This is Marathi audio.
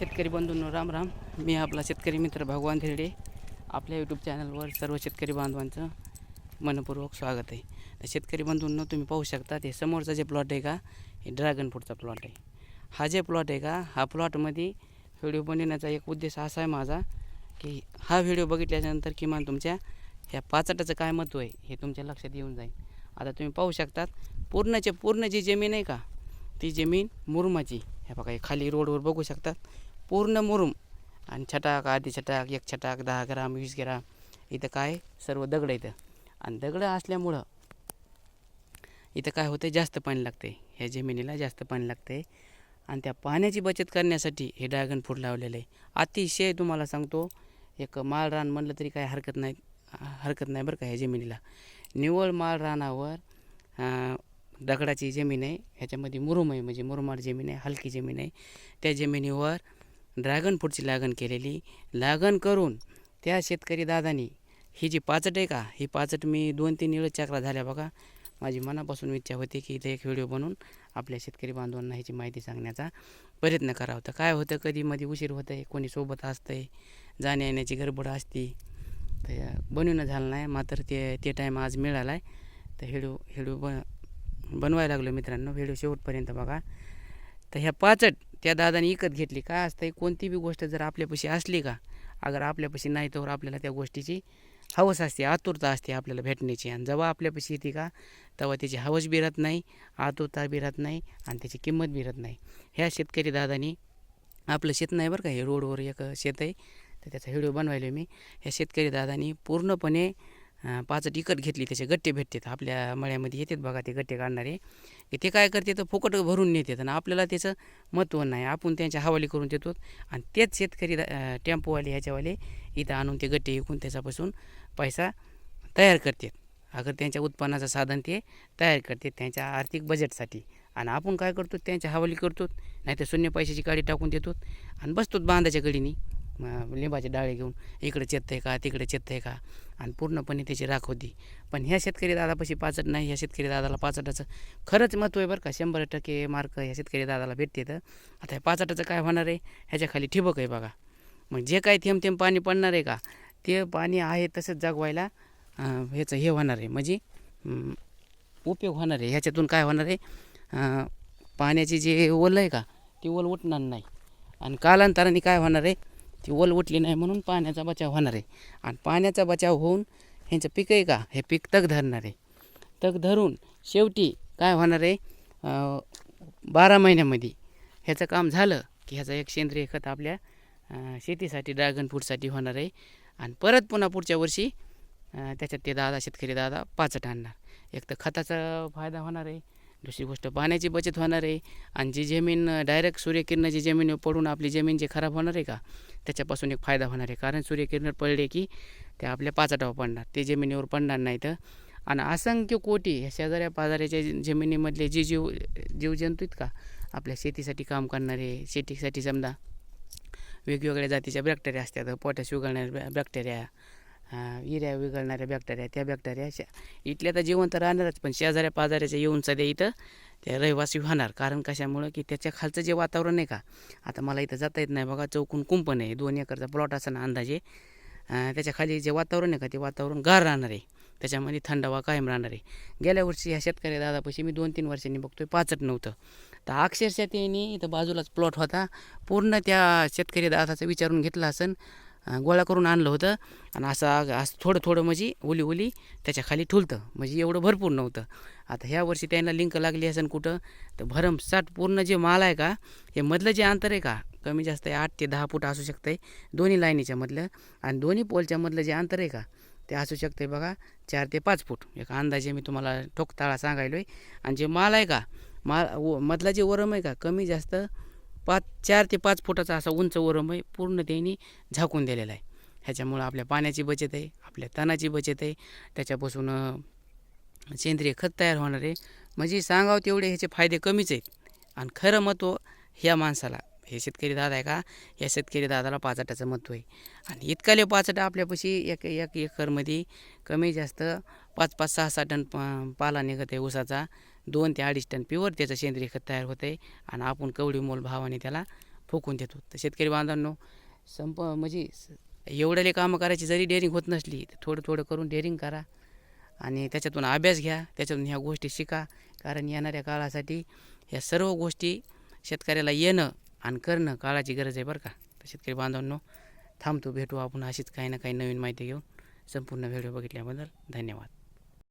शेतकरी बंधूंनो राम राम. मी आपला शेतकरी मित्र भगवान धिरडे. आपल्या यूट्यूब चॅनलवर सर्व शेतकरी बांधवांचं मनपूर्वक स्वागत आहे. तर शेतकरी बंधूंनो तुम्ही पाहू शकता हे समोरचा जे प्लॉट आहे का हे ड्रॅगन फ्रूटचा प्लॉट आहे. हा जे प्लॉट आहे का हा प्लॉटमध्ये व्हिडिओ बनवण्याचा एक उद्देश असा आहे माझा की हा व्हिडिओ बघितल्यानंतर किमान तुमच्या ह्या पाचटाचं काय महत्त्व आहे हे तुमच्या लक्षात येऊन जाईल. आता तुम्ही पाहू शकतात पूर्णचे पूर्ण जी जमीन आहे का ती जमीन मुरुमाची. हे बघा खाली रोडवर बघू शकतात. पूर्ण मुरुम. आणि छटाक आधी छटाक एक छटाक दहा ग्राम वीस ग्राम. इथं काय? सर्व दगड इथं. आणि दगडं असल्यामुळं इथं काय होतं जास्त पाणी लागते ह्या जमिनीला जास्त पाणी लागते आणि त्या पाण्याची बचत करण्यासाठी हे ड्रॅगन फ्रूट लावलेलं आहे. अतिशय तुम्हाला सांगतो एक माळ रान म्हणलं तरी काय हरकत नाही हरकत नाही बरं का ह्या जमिनीला. निव्वळ माळ रानावर दगडाची जमीन आहे. ह्याच्यामध्ये मुरुम आहे. म्हणजे मुरुमाड जमीन आहे हलकी जमीन आहे. त्या जमिनीवर ड्रॅगन फ्रूटची लागण केलेली. लागण करून त्या शेतकरी दादानी ही जी पाचट आहे का? ही पाचट मी दोन तीन वेळ चक्रा झाल्या बघा. माझी मनापासून इच्छा होती की इथे एक व्हिडिओ बनवून आपल्या शेतकरी बांधवांना ह्याची माहिती सांगण्याचा प्रयत्न करावा. होता काय होतं? कधी मध्ये उशीर होतं आहे कोणी सोबत असतं आहे जाण्या येण्याची गडबड असती. तर बनवणं झालं नाही मात्र ते ते टाईम आज मिळाला आहे तर व्हिडिओ व्हिडिओ बन बनवायला लागलो मित्रांनो. व्हिडिओ शेवटपर्यंत बघा. तर ह्या पाचट त्या दादाने विकत घेतली. काय असतं कोणती बी गोष्ट जर आपल्यापाशी असली का अगर आपल्यापाशी नाही तर आपल्याला त्या गोष्टीची हवस असते आतुरता असते आपल्याला भेटण्याची. आणि जेव्हा आपल्यापाशी येते का तेव्हा त्याची हवस बी राहत नाही आतुरता बी राहत नाही आणि त्याची किंमत बी नाही. ह्या शेतकरी दादानी आपलं शेत नाही बरं का हे रोडवर एक शेत आहे तर त्याचा व्हिडिओ बनवायला मी. ह्या शेतकरी दादानी पूर्णपणे पाचट इकत घेतली त्याचे गट्टे भेटतात. आपल्या मळ्यामध्ये येतात बघा ते गट्टे काढणारे. की ते काय करते तर फुकट भरून नेतात आणि आपल्याला त्याचं महत्त्व नाही. आपण त्यांच्या हवाली करून देतो. आणि तेच शेतकरी टेम्पोवाले ह्याच्यावाले इथं आणून ते गट्टे विकून त्याच्यापासून पैसा तयार करतात. अगर त्यांच्या उत्पन्नाचं साधन ते तयार करतात त्यांच्या आर्थिक बजेटसाठी आणि आपण काय करतो त्यांच्या हवाली करतो. नाही तर शून्य पैशाची गाडी टाकून देतो. आणि बसतो बांधाच्या कडीनी लिंबाचे डाळे घेऊन इकडे चेत आहे का तिकडे चेत आहे का. आणि पूर्णपणे त्याची राख होती. पण ह्या शेतकरी दादापाशी पाचट नाही ह्या शेतकरी दादाला पाचटाचं खरंच महत्त्व आहे बरं का. शंभर टक्के मार्क ह्या शेतकरी दादाला भेटते तर आता ह्या पाचटाचं काय होणार आहे? ह्याच्याखाली ठिबक आहे बघा. मग जे काही थेंब थेंब पाणी पडणार आहे का? ते पाणी आहे तसंच जगवायला ह्याचं हे होणार आहे. म्हणजे उपयोग होणार आहे. ह्याच्यातून काय होणार आहे? पाण्याची जे ओल आहे का? ती ओल उठणार नाही. आणि कालांतराने काय होणार आहे? ती ओल उठली नाही म्हणून पाण्याचा बचाव होणार आहे. आणि पाण्याचा बचाव होऊन ह्यांचं पीक आहे का? हे पीक तग धरणार आहे. तग धरून शेवटी काय होणार आहे? बारा महिन्यामध्ये ह्याचं काम झालं की ह्याचं एक सेंद्रिय खत आपल्या शेतीसाठी ड्रॅगन फ्रूटसाठी होणार आहे. आणि परत पुन्हा पुढच्या वर्षी त्याच्यात ते दादा शेतकरी दादा पाचट आणणार. एक तर खताचा फायदा होणार आहे. दुसरी गोष्ट पाण्याची बचत होणार आहे. आणि जी जमीन डायरेक्ट सूर्यकिरणाची जमीन पडून आपली जमीन जे खराब होणार आहे का त्याच्यापासून एक फायदा होणार आहे. कारण सूर्यकिरण पडले की ते आपल्या पाचाटावर पडणार. ते जमिनीवर पडणार नाही तर. आणि असंख्य कोटी ह्या शेजाऱ्या पाजाऱ्याच्या जमिनीमधले जे जीव जीवजंतू आहेत का आपल्या शेतीसाठी काम करणारे शेतीसाठी समजा वेगवेगळ्या जातीच्या बॅक्टेरिया असतात पोटॅश उघडणाऱ्या बॅक्टेरिया युरिया विघळणाऱ्या बॅक्टेरिया त्या बॅक्टेरिया अशा. इथल्या तर जिवंत राहणारच पण शेजाऱ्या पाजाऱ्याच्या येऊन सध्या इथं ते रहिवासी होणार. कारण कशामुळं? की त्याच्या खालचं जे वातावरण आहे का? आता मला इथं जाता येत नाही बघा चौकून कुंपण आहे. दोन एकरचा प्लॉट असा ना अंदाजे. अं, त्याच्याखाली जे वातावरण आहे का ते वातावरण गार राहणार आहे. त्याच्यामध्ये थंडावा कायम राहणार आहे. गेल्या वर्षी ह्या शेतकरी दादापाशी मी दोन तीन वर्षांनी बघतोय पाचट नव्हतं. तर अक्षरशः त्यांनी इथं बाजूलाच प्लॉट होता. पूर्ण त्या शेतकरी दादाचा विचारून घेतला असन. गोळा करून आणलं होतं. आणि असं असं थोडं थोडं म्हणजे ओली ओली त्याच्याखाली ठुलतं. म्हणजे एवढं भरपूर नव्हतं. आता ह्या वर्षी त्यांना लिंक लागली असेल कुठं तर भरमसाठ पूर्ण जे माल आहे का हे मधलं जे अंतर आहे का कमी जास्त आहे आठ ते दहा फूट असू शकतं आहे दोन्ही लाईनीच्या मधलं. आणि दोन्ही पोलच्या मधलं जे अंतर आहे का ते असू शकते बघा चार ते पाच फूट. एक अंदाजे मी तुम्हाला ठोकताळा सांगायलो आहे आणि जे माल आहे का माल व मधला जे वरम आहे का कमी जास्त पाच चार ते पाच फुटाचा असा उंच वरम आहे पूर्ण त्यांनी झाकून दिलेला आहे. ह्याच्यामुळं आपल्या पाण्याची बचत आहे आपल्या तणाची बचत आहे. त्याच्यापासून सेंद्रिय खत तयार होणार आहे. म्हणजे सांगावं तेवढे ह्याचे फायदे कमीच आहेत. आणि खरं महत्त्व ह्या माणसाला हे शेतकरी दादा आहे का? या शेतकरी दादाला पाचटाचं महत्त्व आहे. आणि इतकाले पाचटा आपल्यापाशी एक एक एकरमध्ये कमी जास्त पाच पाच सहा सहा टन पा- पाला निघत आहे ऊसाचा. दोन ते अडीच टन प्युअर त्याचं सेंद्रिय खत तयार होतं आहे आणि आपण कवडी मोल भावाने त्याला फुकून देतो. तर शेतकरी बांधवांनो संप म्हणजे एवढ्याले कामं करायची जरी डेअरिंग होत नसली तर थोडं थोडं करून डेअरिंग करा आणि त्याच्यातून अभ्यास घ्या त्याच्यातून ह्या गोष्टी शिका. कारण येणाऱ्या काळासाठी ह्या सर्व गोष्टी शेतकऱ्याला येणं आणि करणं काळाची गरज आहे बरं का. तर शेतकरी बांधवांनो थांबतो भेटू आपण अशीच काही ना काही नवीन माहिती घेऊन. संपूर्ण व्हिडिओ बघितल्याबद्दल धन्यवाद.